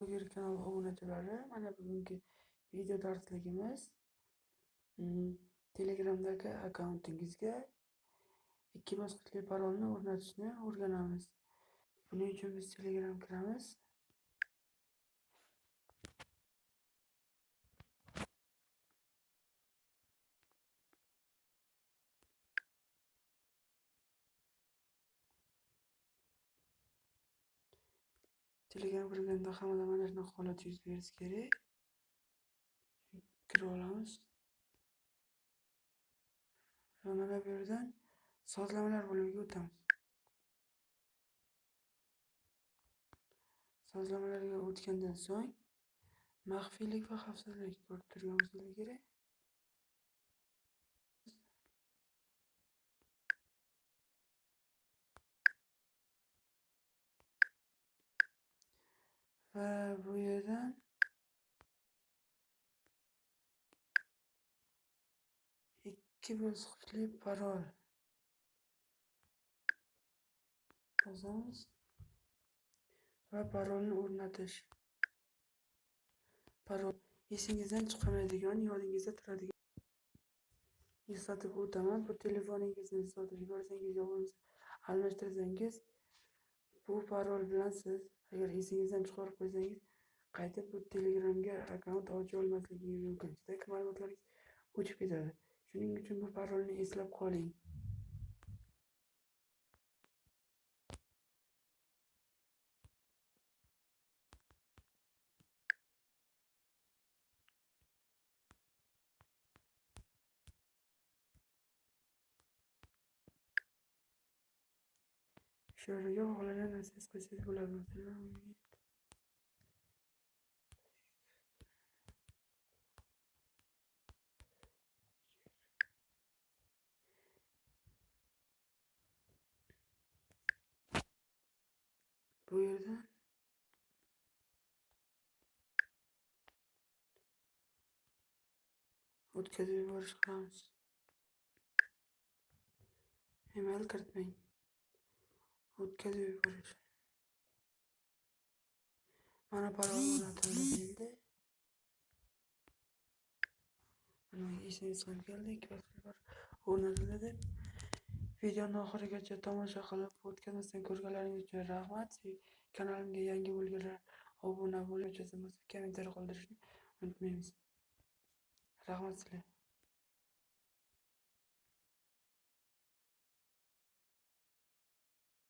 Bloger kanal obunachilari, mana bugungi video darsligimiz mm, Telegramdagi akkauntingizga ikki bosqichli parolni o'rnatishni o'rganamiz. Buning uchun biz Telegram kiramiz. Telegram kirganda hamma mana shunaqa holat yuz berishi kerak. Kira olamiz. Va mana bu yerdan sozlamalar bo'limiga o'tamiz. Sozlamalarga o'tgandan so'ng maxfiylik va xavfsizlik ko'rib turganimiz kerak. Va bu yerdan ikki bosqichli parol yozamiz va parolni o'rnatish. Parol esingizdan chiqamaydigan, yodingizda turadigan eslatib o'taman. Bu telefoningizni sotib yuborsangiz yo bo'lmasa almashtirsangiz bu parol bilan siz agar esingizdan chiqarib qo'ysangiz qaytib bu telegramga akkaunt ocha olmasligingiz mumkin. Judayam ma'lumotlaringiz o'chib ketadi. Shuning uchun bu parolni eslab qoling. Yo ojalá las especies volaron. Buyurun. Utkadı bir barış kalmış. Hemen el kırtmayın. O'tkazib yuborish. Mana parol o'rnatildi deyildi. Mana keldik o'rnatildi deb. Videoni oxirigacha tomosha qilib, o'tkazmasdan ko'rganlaringiz uchun rahmat. Kanalimga yangi bo'lganlar obuna bo'lib, kommentariy qoldirishni unutmaymiz. Rahmat sizlarga.